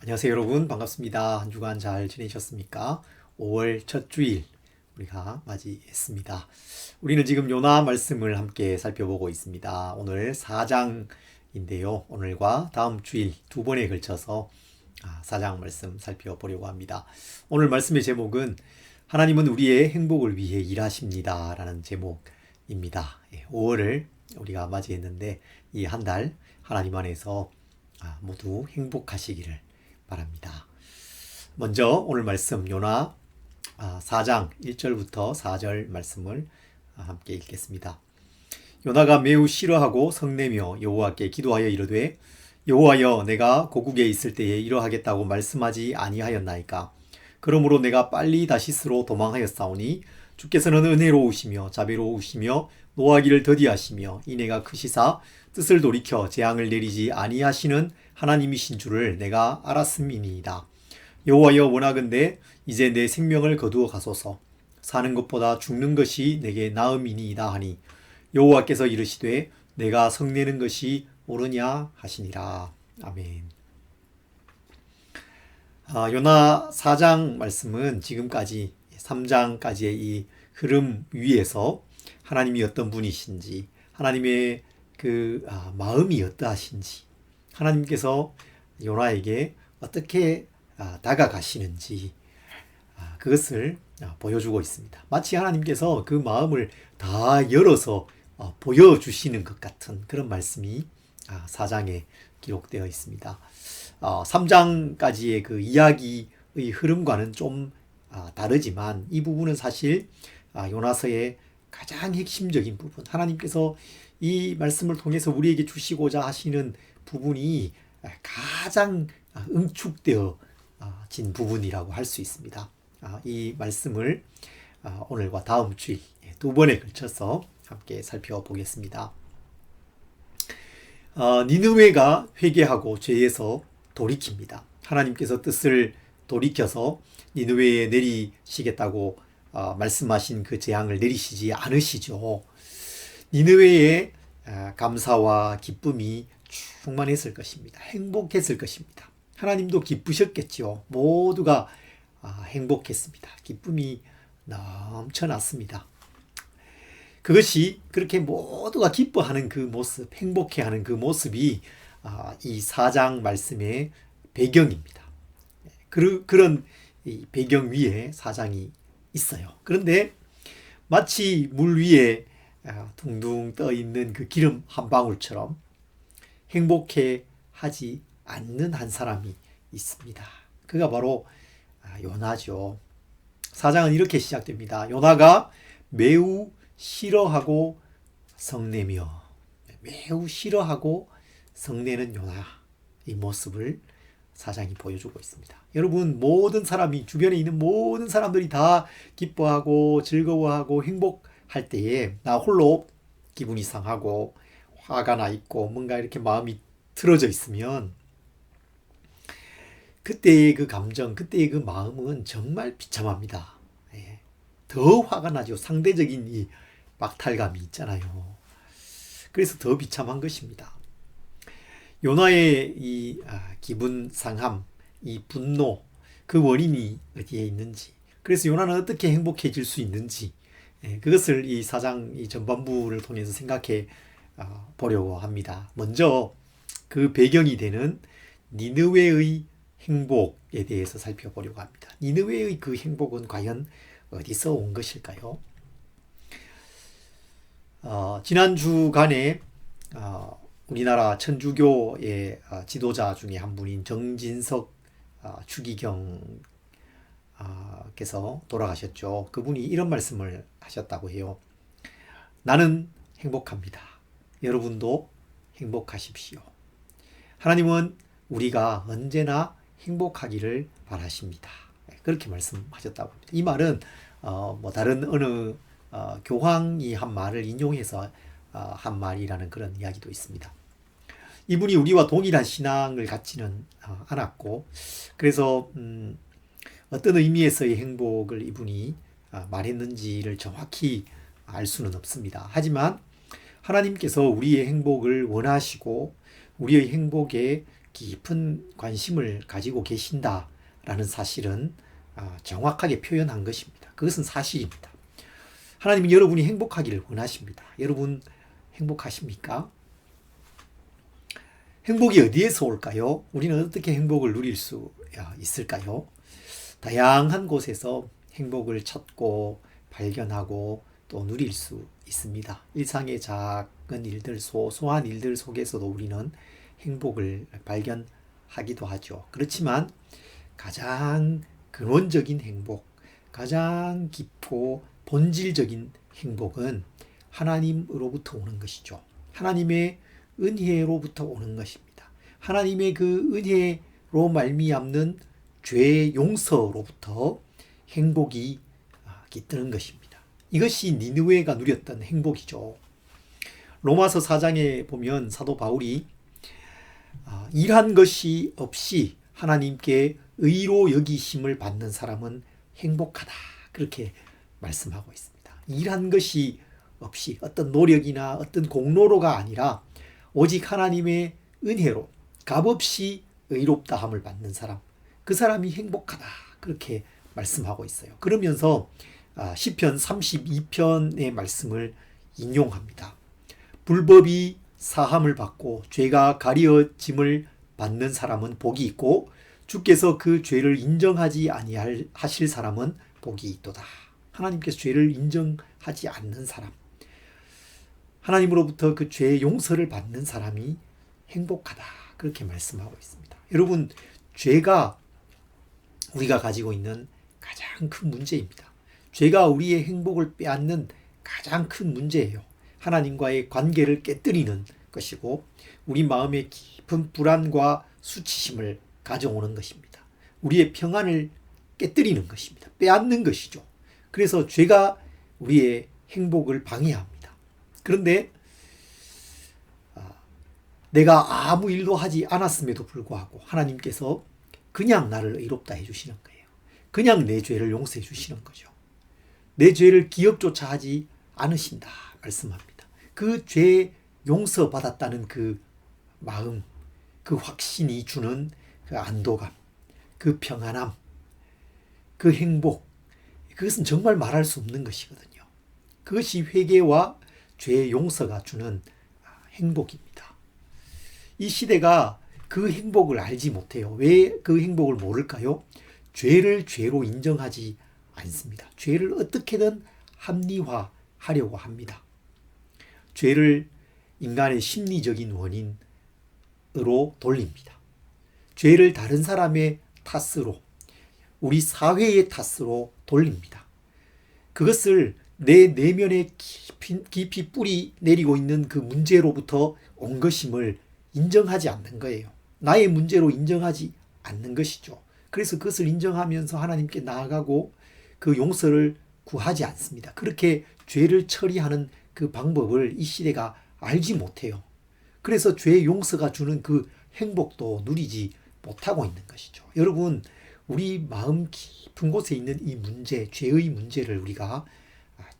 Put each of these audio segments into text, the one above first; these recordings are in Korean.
안녕하세요 여러분 반갑습니다. 한 주간 잘 지내셨습니까? 5월 첫 주일 우리가 맞이했습니다. 우리는 지금 요나 말씀을 함께 살펴보고 있습니다. 오늘 4장인데요. 오늘과 다음 주일 두 번에 걸쳐서 4장 말씀 살펴보려고 합니다. 오늘 말씀의 제목은 하나님은 우리의 행복을 위해 일하십니다. 라는 제목입니다. 5월을 우리가 맞이했는데 이 한 달 하나님 안에서 모두 행복하시기를 바랍니다. 먼저 오늘 말씀 요나 4장 아, 1절부터 4절 말씀을 함께 읽겠습니다. 요나가 매우 싫어하고 성내며 여호와께 기도하여 이르되 여호와여 내가 고국에 있을 때에 이러하겠다고 말씀하지 아니하였나이까 그러므로 내가 빨리 다시스로 도망하였사오니 주께서는 은혜로우시며 자비로우시며 노하기를 더디하시며 이내가 크시사 뜻을 돌이켜 재앙을 내리지 아니하시는 하나님이신 줄을 내가 알았음이니이다. 여호와여 원하건대 이제 내 생명을 거두어 가소서 사는 것보다 죽는 것이 내게 나음이니이다 하니 여호와께서 이르시되 내가 성내는 것이 옳으냐 하시니라. 아멘. 아, 요나 4장 말씀은 지금까지 3장까지의 이 흐름 위에서 하나님이 어떤 분이신지 하나님의 그 아, 마음이 어떠하신지 하나님께서 요나에게 어떻게 아, 다가가시는지 아, 그것을 아, 보여주고 있습니다. 마치 하나님께서 그 마음을 다 열어서 어, 보여주시는 것 같은 그런 말씀이 4장에 기록되어 있습니다. 3장까지의 그 이야기의 흐름과는 좀 다르지만 이 부분은 사실 요나서의 가장 핵심적인 부분, 하나님께서 이 말씀을 통해서 우리에게 주시고자 하시는 부분이 가장 응축되어 진 부분이라고 할 수 있습니다. 아, 이 말씀을 아, 오늘과 다음 주일 두 번에 걸쳐서 함께 살펴보겠습니다. 아, 니느웨가 회개하고 죄에서 돌이킵니다. 하나님께서 뜻을 돌이켜서 니느웨에 내리시겠다고 말씀하신 그 재앙을 내리시지 않으시죠. 니느웨의 감사와 기쁨이 충만했을 것입니다. 행복했을 것입니다. 하나님도 기쁘셨겠죠. 모두가 아, 행복했습니다. 기쁨이 넘쳐났습니다. 그것이 그렇게 모두가 기뻐하는 그 모습, 행복해하는 그 모습이 아, 이 사장 말씀의 배경입니다. 그, 그 런 배경 위에 사장이 있어요. 그런데 마치 물 위에 아, 둥둥 떠 있는 그 기름 한 방울처럼 행복해 하지 않는 한 사람이 있습니다. 그가 바로 아, 요나죠. 사장은 이렇게 시작됩니다. 요나가 매우 싫어하고 성내며 매우 싫어하고 성내는 요나 이 모습을 사장이 보여주고 있습니다. 여러분 모든 사람이 주변에 있는 모든 사람들이 다 기뻐하고 즐거워하고 행복할 때에 나 홀로 기분이 상하고 화가 나 있고 뭔가 이렇게 마음이 틀어져 있으면 그때의 그 감정, 그때의 그 마음은 정말 비참합니다. 예. 더 화가 나죠. 상대적인 이 막탈감이 있잖아요. 그래서 더 비참한 것입니다. 요나의 이 아, 기분 상함, 이 분노, 그 원인이 어디에 있는지, 그래서 요나는 어떻게 행복해질 수 있는지, 예, 그것을 이 사장 이 전반부를 통해서 생각해 어, 보려고 합니다. 먼저 그 배경이 되는 니느웨의 행복에 대해서 살펴보려고 합니다. 니느웨의 그 행복은 과연 어디서 온 것일까요? 어, 지난 주간에 어, 우리나라 천주교의 어, 지도자 중에 한 분인 정진석 어, 추기경께서 돌아가셨죠. 그분이 이런 말씀을 하셨다고 해요. 나는 행복합니다. 여러분도 행복하십시오. 하나님은 우리가 언제나 행복하기를 바라십니다. 그렇게 말씀하셨다고 합니다. 이 말은 어, 뭐 다른 어느 어, 교황이 한 말을 인용해서 어, 한 말이라는 그런 이야기도 있습니다. 이분이 우리와 동일한 신앙을 갖지는 어, 않았고 그래서 음, 어떤 의미에서의 행복을 이분이 어, 말했는지를 정확히 알 수는 없습니다. 하지만 하나님께서 우리의 행복을 원하시고 우리의 행복에 깊은 관심을 가지고 계신다라는 사실은 아, 정확하게 표현한 것입니다. 그것은 사실입니다. 하나님은 여러분이 행복하기를 원하십니다. 여러분 행복하십니까? 행복이 어디에서 올까요? 우리는 어떻게 행복을 누릴 수 있을까요? 다양한 곳에서 행복을 찾고 발견하고 또 누릴 수 있습니다. 일상의 작은 일들, 소소한 일들 속에서도 우리는 행복을 발견하기도 하죠. 그렇지만 가장 근원적인 행복, 가장 깊고 본질적인 행복은 하나님으로부터 오는 것이죠. 하나님의 은혜로부터 오는 것입니다. 하나님의 그 은혜로 말미암는 죄 용서로부터 행복이 깃드는 것입니다. 이것이 니느웨가 누렸던 행복이죠. 로마서 4장에 보면 사도 바울이 아, 일한 것이 없이 하나님께 의로 여기심을 받는 사람은 행복하다. 그렇게 말씀하고 있습니다. 일한 것이 없이 어떤 노력이나 어떤 공로로가 아니라 오직 하나님의 은혜로 값없이 의롭다 함을 받는 사람. 그 사람이 행복하다. 그렇게 말씀하고 있어요. 그러면서 아, 시편 32편의 말씀을 인용합니다. 불법이 사함을 받고 죄가 가리어짐을 받는 사람은 복이 있고 주께서 그 죄를 인정하지 아니하실 사람은 복이 있도다. 하나님께서 죄를 인정하지 않는 사람, 하나님으로부터 그 죄의 용서를 받는 사람이 행복하다. 그렇게 말씀하고 있습니다. 여러분, 죄가 우리가 가지고 있는 가장 큰 문제입니다. 죄가 우리의 행복을 빼앗는 가장 큰 문제예요. 하나님과의 관계를 깨뜨리는 것이고, 우리 마음의 깊은 불안과 수치심을 가져오는 것입니다. 우리의 평안을 깨뜨리는 것입니다. 빼앗는 것이죠. 그래서 죄가 우리의 행복을 방해합니다. 그런데 아, 내가 아무 일도 하지 않았음에도 불구하고 하나님께서 그냥 나를 의롭다 해주시는 거예요. 그냥 내 죄를 용서해 주시는 거죠. 내 죄를 기억조차 하지 않으신다 말씀합니다. 그 죄 용서받았다는 그 마음, 그 확신이 주는 그 안도감, 그 평안함, 그 행복, 그것은 정말 말할 수 없는 것이거든요. 그것이 회개와 죄의 용서가 주는 행복입니다. 이 시대가 그 행복을 알지 못해요. 왜 그 행복을 모를까요? 죄를 죄로 인정하지 않습니다. 죄를 어떻게든 합리화하려고 합니다. 죄를 인간의 심리적인 원인으로 돌립니다. 죄를 다른 사람의 탓으로, 우리 사회의 탓으로 돌립니다. 그것을 내 내면에 깊이, 깊이 뿌리 내리고 있는 그 문제로부터 온 것임을 인정하지 않는 거예요. 나의 문제로 인정하지 않는 것이죠. 그래서 그것을 인정하면서 하나님께 나아가고 그 용서를 구하지 않습니다. 그렇게 죄를 처리하는 그 방법을 이 시대가 알지 못해요. 그래서 죄 용서가 주는 그 행복도 누리지 못하고 있는 것이죠. 여러분, 우리 마음 깊은 곳에 있는 이 문제, 죄의 문제를 우리가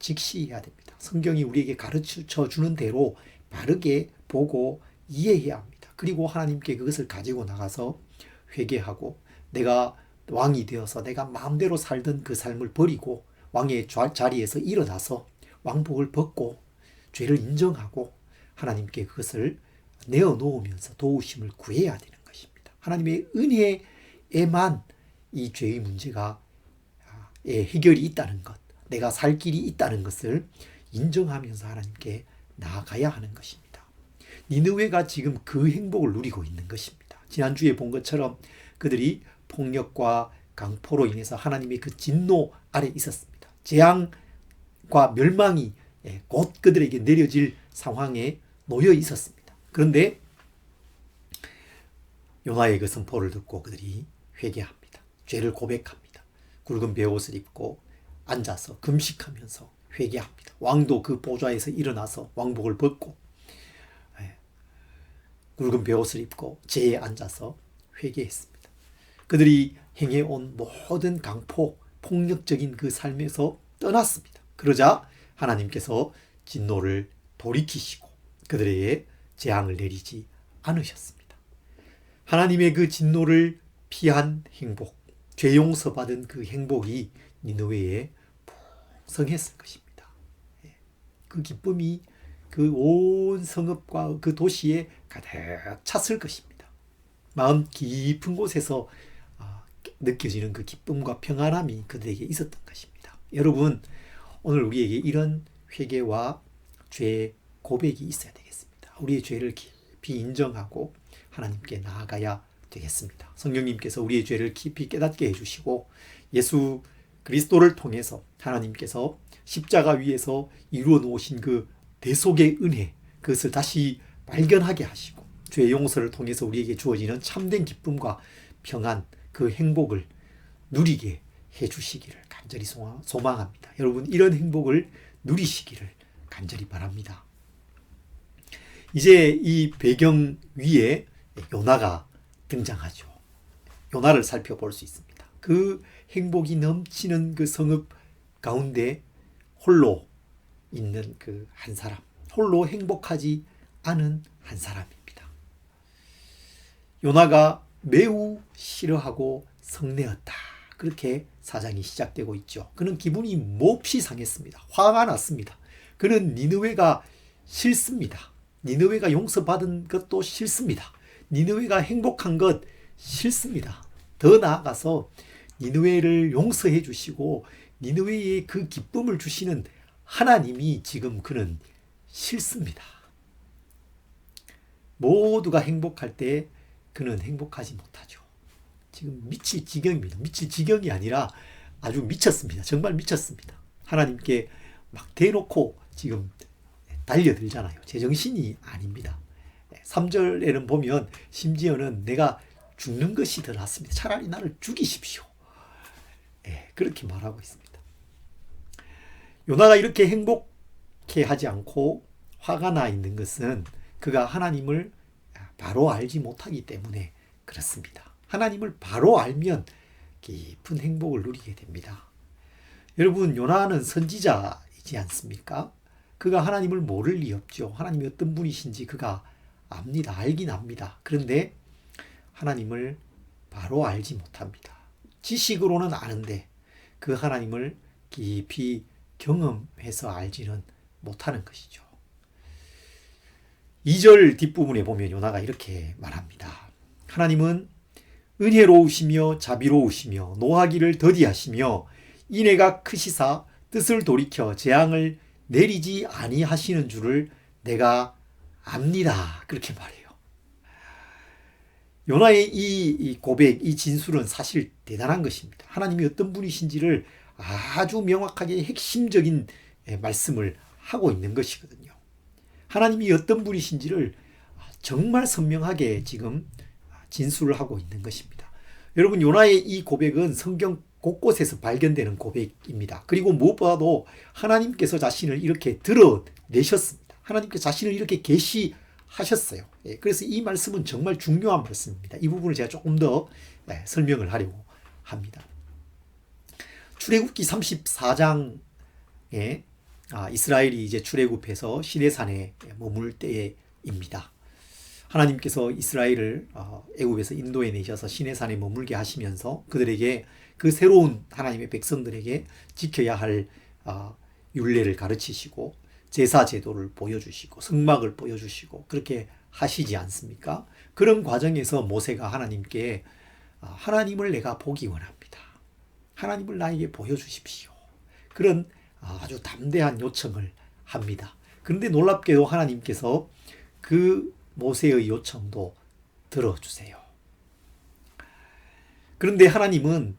직시해야 됩니다. 성경이 우리에게 가르쳐 주는 대로 바르게 보고 이해해야 합니다. 그리고 하나님께 그것을 가지고 나가서 회개하고 내가 왕이 되어서 내가 마음대로 살던 그 삶을 버리고 왕의 자리에서 일어나서 왕복을 벗고 죄를 인정하고 하나님께 그것을 내어 놓으면서 도우심을 구해야 되는 것입니다. 하나님의 은혜에만 이 죄의 문제가 해결이 있다는 것, 내가 살 길이 있다는 것을 인정하면서 하나님께 나아가야 하는 것입니다. 니느웨가 지금 그 행복을 누리고 있는 것입니다. 지난주에 본 것처럼 그들이 폭력과 강포로 인해서 하나님의 그 진노 아래 있었습니다. 재앙과 멸망이 예, 곧 그들에게 내려질 상황에 놓여 있었습니다. 그런데 요나의 그 선포를 듣고 그들이 회개합니다. 죄를 고백합니다. 굵은 베옷을 입고 앉아서 금식하면서 회개합니다. 왕도 그 보좌에서 일어나서 왕복을 벗고 예, 굵은 베옷을 입고 제에 앉아서 회개했습니다. 그들이 행해온 모든 강포, 폭력적인 그 삶에서 떠났습니다. 그러자 하나님께서 진노를 돌이키시고 그들에게 재앙을 내리지 않으셨습니다. 하나님의 그 진노를 피한 행복, 죄 용서받은 그 행복이 풍 성했을 것입니다. 예. 그 기쁨이 그 온 성읍과 그 도시에 가득 찼을 것입니다. 마음 깊은 곳에서 아, 느껴지는 그 기쁨과 평안함이 그들에게 있었던 것입니다. 여러분, 오늘 우리에게 이런 회개와 죄 고백이 있어야 되겠습니다. 우리의 죄를 깊이 인정하고 하나님께 나아가야 되겠습니다. 성령님께서 우리의 죄를 깊이 깨닫게 해주시고 예수 그리스도를 통해서 하나님께서 십자가 위에서 이루어 놓으신 그 대속의 은혜 그것을 다시 발견하게 하시고 죄 용서를 통해서 우리에게 주어지는 참된 기쁨과 평안 그 행복을 누리게 해 주시기를 간절히 소망합니다. 여러분 이런 행복을 누리시기를 간절히 바랍니다. 이제 이 배경 위에 요나가 등장하죠. 요나를 살펴볼 수 있습니다. 그 행복이 넘치는 그 성읍 가운데 홀로 있는 그 한 사람, 홀로 행복하지 않은 한 사람입니다. 요나가 매우 싫어하고 성내었다. 그렇게 사장이 시작되고 있죠. 그는 기분이 몹시 상했습니다. 화가 났습니다. 그는 니느웨가 싫습니다. 니느웨가 용서받은 것도 싫습니다. 니느웨가 행복한 것 싫습니다. 더 나아가서 니느웨를 용서해 주시고 니느웨에 그 기쁨을 주시는 하나님이 지금 그는 싫습니다. 모두가 행복할 때 그는 행복하지 못하죠. 지금 미칠 지경입니다. 미칠 지경이 아니라 아주 미쳤습니다. 정말 미쳤습니다. 하나님께 막 대놓고 지금 달려들잖아요. 제정신이 아닙니다. 3절에는 보면 심지어는 내가 죽는 것이 더 낫습니다. 차라리 나를 죽이십시오. 예, 그렇게 말하고 있습니다. 요나가 이렇게 행복해 하지 않고 화가 나 있는 것은 그가 하나님을 바로 알지 못하기 때문에 그렇습니다. 하나님을 바로 알면 깊은 행복을 누리게 됩니다. 여러분, 요나는 선지자이지 않습니까? 그가 하나님을 모를 리 없죠. 하나님이 어떤 분이신지 그가 압니다. 알긴 압니다. 그런데 하나님을 바로 알지 못합니다. 지식으로는 아는데 그 하나님을 깊이 경험해서 알지는 못하는 것이죠. 2절 뒷부분에 보면 요나가 이렇게 말합니다. 하나님은 은혜로우시며 자비로우시며 노하기를 더디하시며 인애가 크시사 뜻을 돌이켜 재앙을 내리지 아니하시는 줄을 내가 압니다. 그렇게 말해요. 요나의 이 고백, 이 진술은 사실 대단한 것입니다. 하나님이 어떤 분이신지를 아주 명확하게 핵심적인 말씀을 하고 있는 것이거든요. 하나님이 어떤 분이신지를 정말 선명하게 지금 진술을 하고 있는 것입니다. 여러분, 요나의 이 고백은 성경 곳곳에서 발견되는 고백입니다. 그리고 무엇보다도 하나님께서 자신을 이렇게 드러내셨습니다. 하나님께서 자신을 이렇게 계시 하셨어요. 예, 그래서 이 말씀은 정말 중요한 말씀입니다. 이 부분을 제가 조금 더 예, 설명을 하려고 합니다. 출애굽기 34장에 아, 이스라엘이 이제 출애굽해서 시내산에 머물 때입니다. 하나님께서 이스라엘을 어, 애굽에서 인도해 내셔서 시내산에 머물게 하시면서 그들에게 그 새로운 하나님의 백성들에게 지켜야 할 어, 율례를 가르치시고 제사 제도를 보여주시고 성막을 보여주시고 그렇게 하시지 않습니까? 그런 과정에서 모세가 하나님께 어, 하나님을 내가 보기 원합니다. 하나님을 나에게 보여주십시오. 그런 아주 담대한 요청을 합니다. 그런데 놀랍게도 하나님께서 그 모세의 요청도 들어주세요. 그런데 하나님은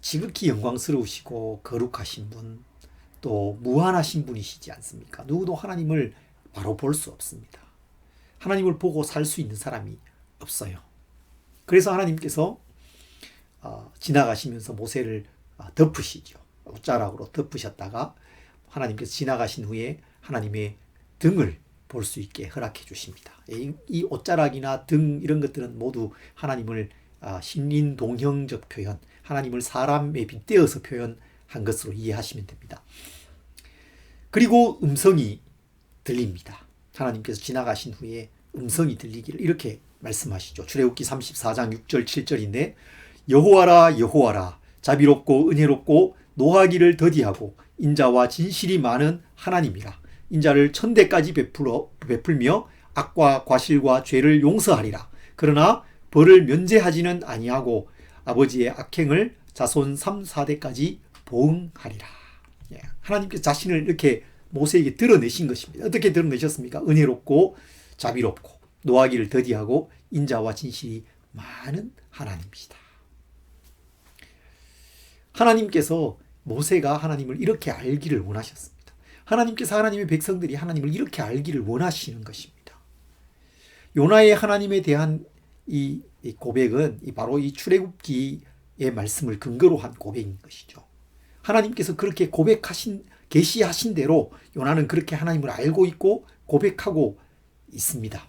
지극히 영광스러우시고 거룩하신 분, 또 무한하신 분이시지 않습니까? 누구도 하나님을 바로 볼 수 없습니다. 하나님을 보고 살 수 있는 사람이 없어요. 그래서 하나님께서 어, 지나가시면서 모세를 어, 덮으시죠. 옷자락으로 덮으셨다가 하나님께서 지나가신 후에 하나님의 등을 볼 수 있게 허락해 주십니다. 이, 이 옷자락이나 등 이런 것들은 모두 하나님을 아, 신인동형적 표현, 하나님을 사람에 빗대어서 표현 한 것으로 이해하시면 됩니다. 그리고 음성이 들립니다. 하나님께서 지나가신 후에 음성이 들리기를 이렇게 말씀하시죠. 출애굽기 34장 6절 7절인데 여호와라 여호와라 자비롭고 은혜롭고 노하기를 더디하고 인자와 진실이 많은 하나님이라 인자를 천대까지 베풀어 베풀며 악과 과실과 죄를 용서하리라 그러나 벌을 면제하지는 아니하고 아버지의 악행을 자손 3, 4대까지 보응하리라. 예, 하나님께서 자신을 이렇게 모세에게 드러내신 것입니다. 어떻게 드러내셨습니까? 은혜롭고 자비롭고 노하기를 더디하고 인자와 진실이 많은 하나님이시다. 하나님께서 모세가 하나님을 이렇게 알기를 원하셨습니다. 하나님께서 하나님의 백성들이 하나님을 이렇게 알기를 원하시는 것입니다. 요나의 하나님에 대한 이 고백은 바로 이 출애굽기의 말씀을 근거로 한 고백인 것이죠. 하나님께서 그렇게 고백하신 계시하신 대로 요나는 그렇게 하나님을 알고 있고 고백하고 있습니다.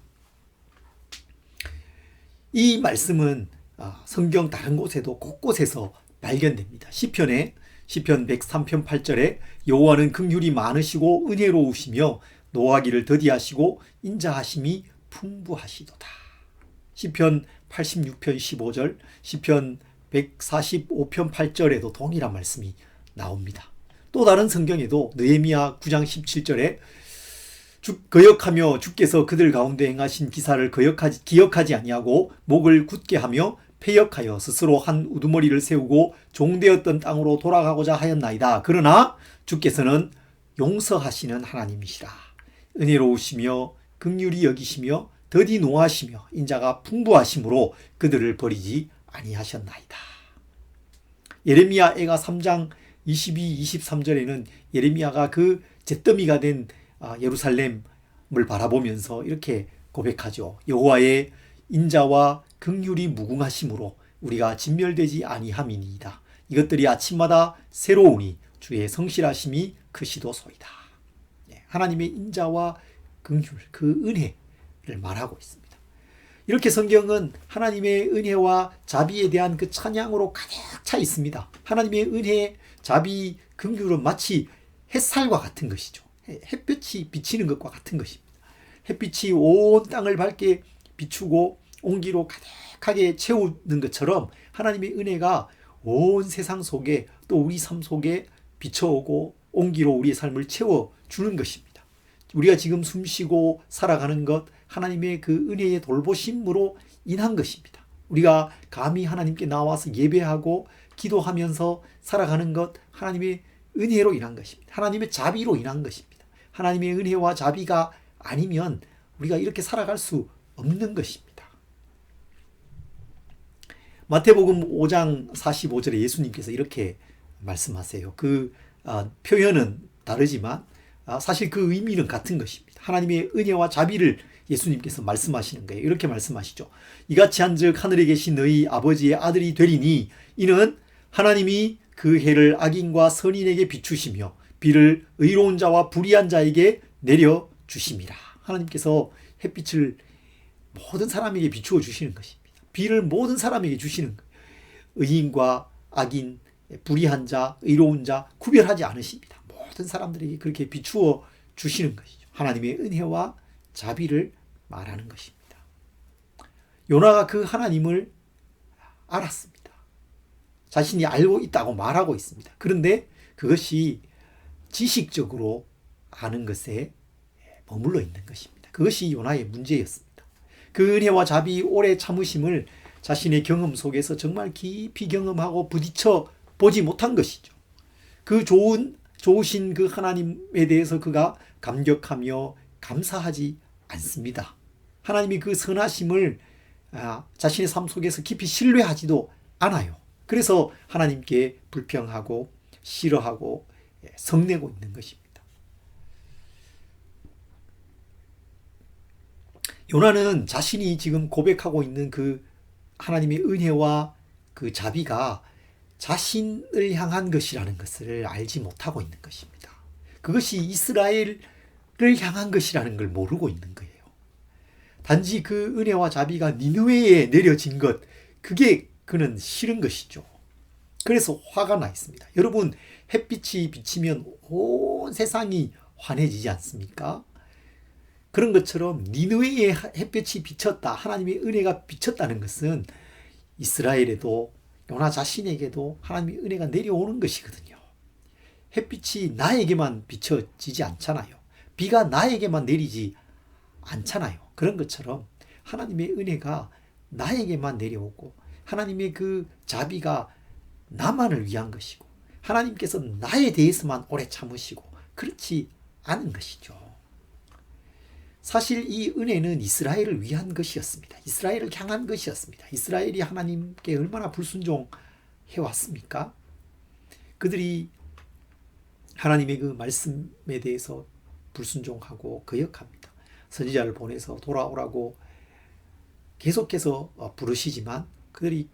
이 말씀은 아, 성경 다른 곳에도 곳곳에서 발견됩니다. 시편에 시편 103편 8절에 여호와는 긍휼이 많으시고 은혜로우시며 노하기를 더디하시고 인자하심이 풍부하시도다. 시편 86편 15절, 시편 145편 8절에도 동일한 말씀이 나옵니다. 또 다른 성경에도 느헤미야 9장 17절에 주, 거역하며 주께서 그들 가운데 행하신 기사를 거역하지, 기억하지 아니하고 목을 굳게 하며 폐역하여 스스로 한 우두머리를 세우고 종되었던 땅으로 돌아가고자 하였나이다. 그러나 주께서는 용서하시는 하나님이시라. 은혜로우시며 극률이 여기시며 더디 노하시며 인자가 풍부하심으로 그들을 버리지 아니하셨나이다. 예레미야 애가 3장 22, 23절에는 예레미야가 그 잿더미가 된 아, 예루살렘을 바라보면서 이렇게 고백하죠. 여호와의 인자와 극률이 무궁하심으로 우리가 진멸되지 아니함이니이다. 이것들이 아침마다 새로우니 주의 성실하심이 크시도소이다. 예, 하나님의 인자와 극률, 그 은혜를 말하고 있습니다. 이렇게 성경은 하나님의 은혜와 자비에 대한 그 찬양으로 가득 차 있습니다. 하나님의 은혜, 자비, 긍휼은 마치 햇살과 같은 것이죠. 햇볕이 비치는 것과 같은 것입니다. 햇빛이 온 땅을 밝게 비추고 온기로 가득하게 채우는 것처럼 하나님의 은혜가 온 세상 속에 또 우리 삶 속에 비춰오고 온기로 우리의 삶을 채워 주는 것입니다. 우리가 지금 숨 쉬고 살아가는 것 하나님의 그 은혜의 돌보심으로 인한 것입니다. 우리가 감히 하나님께 나와서 예배하고 기도하면서 살아가는 것 하나님의 은혜로 인한 것입니다. 하나님의 자비로 인한 것입니다. 하나님의 은혜와 자비가 아니면 우리가 이렇게 살아갈 수 없는 것입니다. 마태복음 5장 45절에 예수님께서 이렇게 말씀하세요. 그 아, 표현은 다르지만 아, 사실 그 의미는 같은 것입니다. 하나님의 은혜와 자비를 예수님께서 말씀하시는 거예요. 이렇게 말씀하시죠. 이같이 한즉 하늘에 계신 너희 아버지의 아들이 되리니 이는 하나님이 그 해를 악인과 선인에게 비추시며 비를 의로운 자와 불의한 자에게 내려 주심이라. 하나님께서 햇빛을 모든 사람에게 비추어 주시는 것입니다. 비를 모든 사람에게 주시는. 의인과 악인, 불의한 자, 의로운 자 구별하지 않으십니다. 모든 사람들에게 그렇게 비추어 주시는 것이죠. 하나님의 은혜와 자비를 말하는 것입니다. 요나가 그 하나님을 알았습니다. 자신이 알고 있다고 말하고 있습니다. 그런데 그것이 지식적으로 아는 것에 머물러 있는 것입니다. 그것이 요나의 문제였습니다. 그 은혜와 자비, 오래 참으심을 자신의 경험 속에서 정말 깊이 경험하고 부딪혀 보지 못한 것이죠. 그 좋은, 좋으신 그 하나님에 대해서 그가 감격하며 감사하지 않습니다. 하나님이 그 선하심을 아, 자신의 삶 속에서 깊이 신뢰하지도 않아요. 그래서 하나님께 불평하고 싫어하고 예, 성내고 있는 것입니다. 요나는 자신이 지금 고백하고 있는 그 하나님의 은혜와 그 자비가 자신을 향한 것이라는 것을 알지 못하고 있는 것입니다. 그것이 이스라엘을 향한 것이라는 걸 모르고 있는 거예요. 단지 그 은혜와 자비가 니누웨에 내려진 것, 그게 그는 싫은 것이죠. 그래서 화가 나 있습니다. 여러분, 햇빛이 비치면 온 세상이 환해지지 않습니까? 그런 것처럼 니느웨의 햇볕이 비쳤다. 하나님의 은혜가 비쳤다는 것은 이스라엘에도 요나 자신에게도 하나님의 은혜가 내려오는 것이거든요. 햇빛이 나에게만 비춰지지 않잖아요. 비가 나에게만 내리지 않잖아요. 그런 것처럼 하나님의 은혜가 나에게만 내려오고 하나님의 그 자비가 나만을 위한 것이고 하나님께서 나에 대해서만 오래 참으시고 그렇지 않은 것이죠. 사실 이 은혜는 이스라엘을 위한 것이었습니다. 이스라엘을 향한 것이었습니다. 이스라엘이 하나님께 얼마나 불순종해 왔습니까? 그들이 하나님의 그 말씀에 대해서 불순종하고 거역합니다. 선지자를 보내서 돌아오라고 계속해서 어, 부르시지만 그들이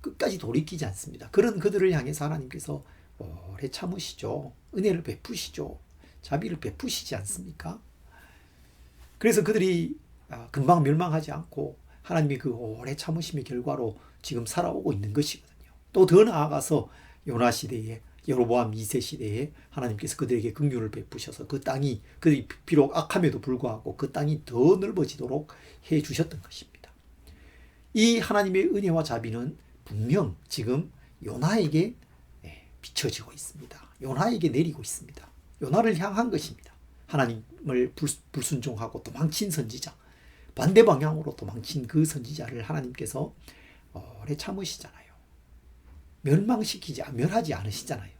끝까지 돌이키지 않습니다. 그런 그들을 향해서 하나님께서 오래 참으시죠. 은혜를 베푸시죠. 자비를 베푸시지 않습니까? 그래서 그들이 아, 금방 멸망하지 않고 하나님의 그 오래 참으심의 결과로 지금 살아오고 있는 것이거든요. 또 더 나아가서 요나 시대에 여로보암 2세 시대에 하나님께서 그들에게 긍휼을 베푸셔서 그 땅이 그들이 비록 악함에도 불구하고 그 땅이 더 넓어지도록 해 주셨던 것입니다. 이 하나님의 은혜와 자비는 분명 지금 요나에게 예, 비춰지고 있습니다. 요나에게 내리고 있습니다. 요나를 향한 것입니다. 하나님을 불순종하고 도망친 선지자, 반대 방향으로 도망친 그 선지자를 하나님께서 오래 참으시잖아요. 멸망시키지, 멸하지 않으시잖아요.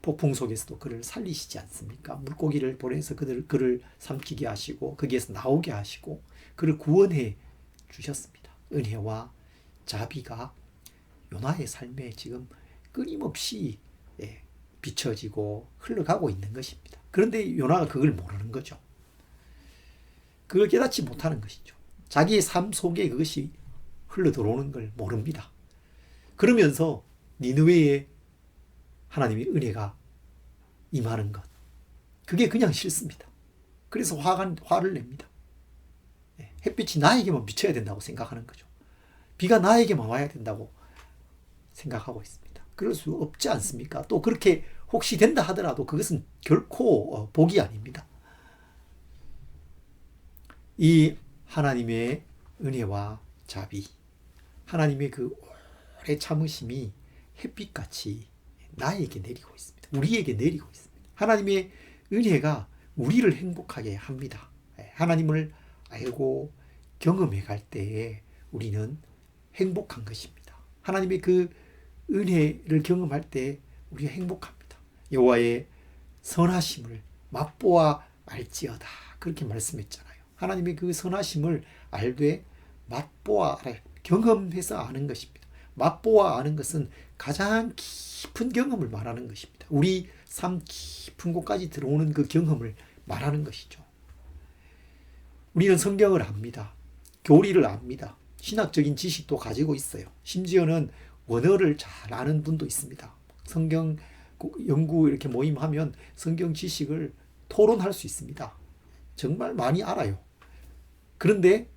폭풍 속에서도 그를 살리시지 않습니까? 물고기를 보내서 그들, 그를 삼키게 하시고, 거기에서 나오게 하시고, 그를 구원해 주셨습니다. 은혜와 자비가 요나의 삶에 지금 끊임없이 예, 비춰지고 흘러가고 있는 것입니다. 그런데 요나가 그걸 모르는 거죠. 그걸 깨닫지 못하는 것이죠. 자기의 삶 속에 그것이 흘러 들어오는 걸 모릅니다. 그러면서 니느웨에 하나님의 은혜가 임하는 것. 그게 그냥 싫습니다. 그래서 화가, 화를 냅니다. 예, 햇빛이 나에게만 비쳐야 된다고 생각하는 거죠. 비가 나에게만 와야 된다고 생각하고 있습니다. 그럴 수 없지 않습니까? 또 그렇게 혹시 된다 하더라도 그것은 결코 어, 복이 아닙니다. 이 하나님의 은혜와 자비, 하나님의 그 오래 참으심이 햇빛같이 나에게 내리고 있습니다. 우리에게 내리고 있습니다. 하나님의 은혜가 우리를 행복하게 합니다. 예, 하나님을 알고 경험해 갈 때에 우리는 행복한 것입니다. 하나님의 그 은혜를 경험할 때 우리가 행복합니다. 여호와의 선하심을 맛보아 알지어다. 그렇게 말씀했잖아요. 하나님의 그 선하심을 알되 맛보아 경험해서 아는 것입니다. 맛보아 아는 것은 가장 깊은 경험을 말하는 것입니다. 우리 삶 깊은 곳까지 들어오는 그 경험을 말하는 것이죠. 우리는 성경을 압니다. 교리를 압니다. 신학적인 지식도 가지고 있어요. 심지어는 원어를 잘 아는 분도 있습니다. 성경 연구 이렇게 모임하면 성경 지식을 토론할 수 있습니다. 정말 많이 알아요. 그런데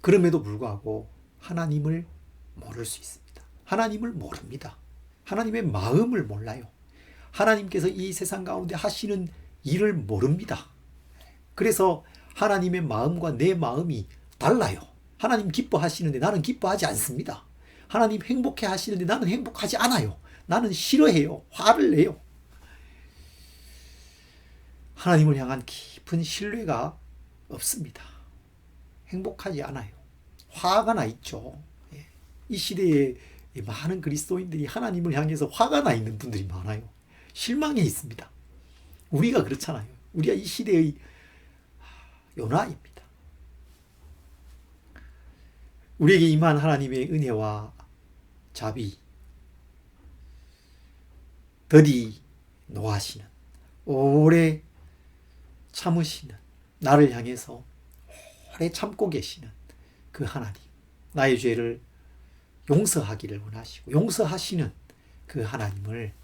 그럼에도 불구하고 하나님을 모를 수 있습니다. 하나님을 모릅니다. 하나님의 마음을 몰라요. 하나님께서 이 세상 가운데 하시는 일을 모릅니다. 그래서 하나님의 마음과 내 마음이 달라요. 하나님 기뻐하시는데 나는 기뻐하지 않습니다. 하나님 행복해 하시는데 나는 행복하지 않아요. 나는 싫어해요. 화를 내요. 하나님을 향한 깊은 신뢰가 없습니다. 행복하지 않아요. 화가 나 있죠. 예. 이 시대에 많은 그리스도인들이 하나님을 향해서 화가 나 있는 분들이 많아요. 실망해 있습니다. 우리가 그렇잖아요. 우리가 이 시대의 요나입니다. 우리에게 임한 하나님의 은혜와 자비, 더디 노하시는, 오래 참으시는, 나를 향해서 오래 참고 계시는 그 하나님, 나의 죄를 용서하기를 원하시고, 용서하시는 그 하나님을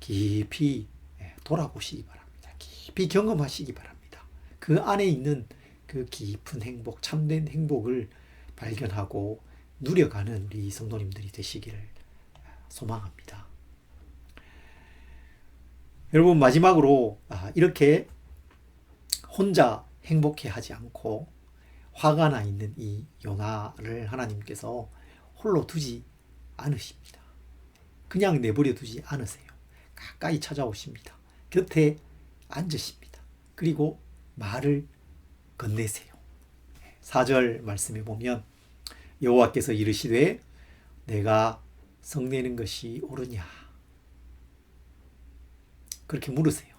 깊이 예, 돌아보시기 바랍니다. 깊이 경험하시기 바랍니다. 그 안에 있는 그 깊은 행복, 참된 행복을 발견하고 누려가는 우리 성도님들이 되시기를 소망합니다. 여러분 마지막으로 아, 이렇게 혼자 행복해 하지 않고 화가 나 있는 이 요나를 하나님께서 홀로 두지 않으십니다. 그냥 내버려 두지 않으세요. 가까이 찾아오십니다. 곁에 앉으십니다. 그리고 말을 건네세요. 4절 말씀에 보면 여호와께서 이르시되 내가 성내는 것이 옳으냐 그렇게 물으세요.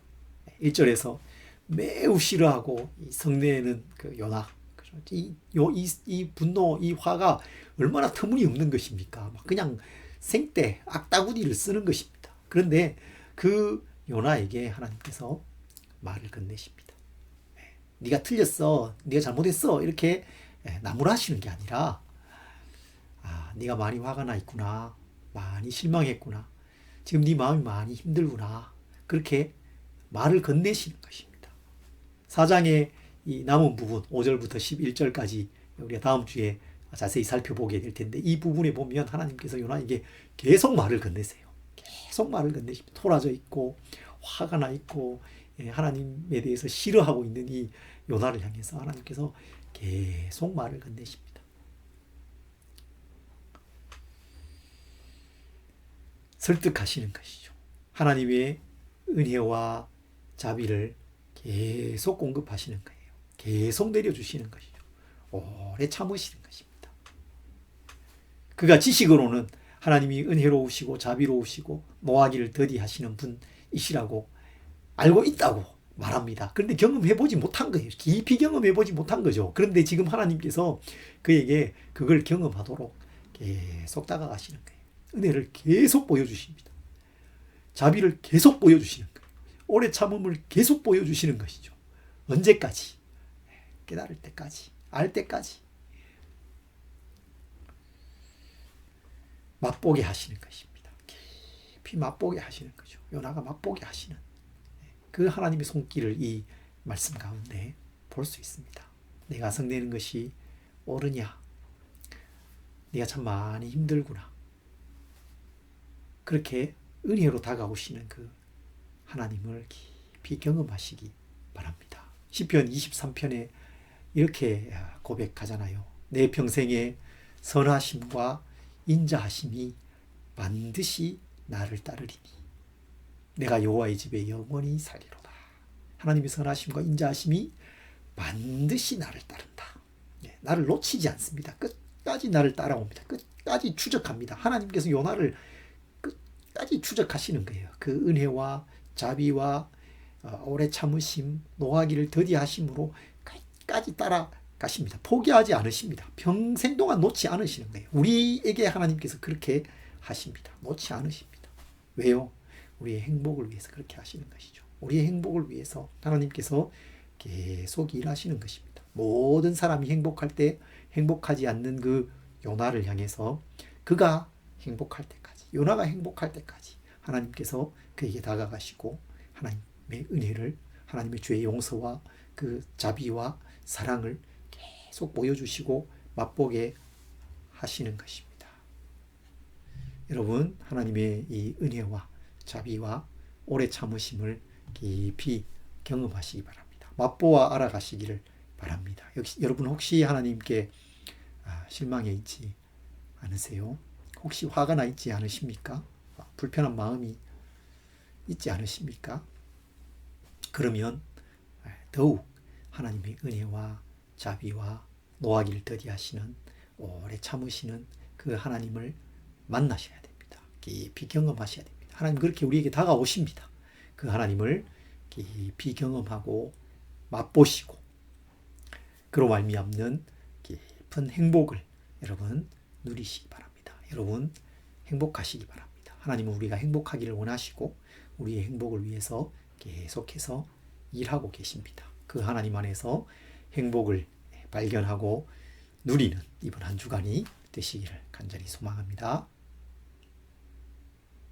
1절에서 매우 싫어하고 성내는 그 요나 이, 요, 이, 이 분노, 이 화가 얼마나 터무니없는 것입니까? 막 그냥 생떼, 악다구니를 쓰는 것입니다. 그런데 그 요나에게 하나님께서 말을 건네십니다. 네, 네가 틀렸어, 네가 잘못했어 이렇게 예, 나무라시는 게 아니라 아, 네가 많이 화가 나 있구나, 많이 실망했구나, 지금 네 마음이 많이 힘들구나 그렇게 말을 건네시는 것입니다. 사장의 이 남은 부분 5절부터 11절까지 우리가 다음 주에 자세히 살펴보게 될 텐데 이 부분에 보면 하나님께서 요나에게 계속 말을 건네세요. 계속 말을 건네십니다. 토라져 있고 화가 나 있고 예, 하나님에 대해서 싫어하고 있는 이 요나를 향해서 하나님께서 계속 말을 건네십니다. 설득하시는 것이죠. 하나님의 은혜와 자비를 계속 공급하시는 거예요. 계속 내려주시는 것이죠. 오래 참으시는 것입니다. 그가 지식으로는 하나님이 은혜로우시고 자비로우시고 노하기를 더디하시는 분이시라고 알고 있다고 말합니다. 그런데 경험해보지 못한 거예요. 깊이 경험해보지 못한 거죠. 그런데 지금 하나님께서 그에게 그걸 경험하도록 계속 다가가시는 거예요. 은혜를 계속 보여주십니다. 자비를 계속 보여주시는 거예요. 오래 참음을 계속 보여주시는 것이죠. 언제까지? 깨달을 때까지, 알 때까지 맛보게 하시는 것입니다. 깊이 맛보게 하시는 거죠. 요나가 맛보게 하시는 그 하나님의 손길을 이 말씀 가운데 볼 수 있습니다. 내가 성내는 것이 옳으냐? 네가 참 많이 힘들구나. 그렇게 은혜로 다가오시는 그 하나님을 깊이 경험하시기 바랍니다. 시편 23편에 이렇게 고백하잖아요. 내 평생에 선하심과 인자하심이 반드시 나를 따르리니 내가 여호와의 집에 영원히 살리로다. 하나님의 선하심과 인자하심이 반드시 나를 따른다. 예, 나를 놓치지 않습니다. 끝까지 나를 따라옵니다. 끝까지 추적합니다. 하나님께서 요나를 끝까지 추적하시는 거예요. 그 은혜와 자비와 어, 오래 참으심, 노하기를 더디하심으로 끝까지 따라가십니다. 포기하지 않으십니다. 평생 동안 놓지 않으시는 거예요. 우리에게 하나님께서 그렇게 하십니다. 놓지 않으십니다. 왜요? 우리의 행복을 위해서 그렇게 하시는 것이죠. 우리의 행복을 위해서 하나님께서 계속 일하시는 것입니다. 모든 사람이 행복할 때 행복하지 않는 그 요나를 향해서 그가 행복할 때까지, 요나가 행복할 때까지 하나님께서 그에게 다가가시고 하나님의 은혜를 하나님의 죄의 용서와 그 자비와 사랑을 계속 보여주시고 맛보게 하시는 것입니다. 여러분, 하나님의 이 은혜와 자비와 오래 참으심을 깊이 경험하시기 바랍니다. 맛보아 알아가시기를 바랍니다. 역시 여러분 혹시 하나님께 아, 실망해 있지 않으세요? 혹시 화가 나 있지 않으십니까? 아, 불편한 마음이 있지 않으십니까? 그러면 아, 더욱 하나님의 은혜와 자비와 노하기를 더디하시는 오래 참으시는 그 하나님을 만나셔야 됩니다. 깊이 경험하셔야 됩니다. 하나님 그렇게 우리에게 다가오십니다. 그 하나님을 깊이 경험하고 맛보시고 그로 말미암는 깊은 행복을 여러분 누리시기 바랍니다. 여러분 행복하시기 바랍니다. 하나님은 우리가 행복하기를 원하시고 우리의 행복을 위해서 계속해서 일하고 계십니다. 그 하나님 안에서 행복을 발견하고 누리는 이번 한 주간이 되시기를 간절히 소망합니다.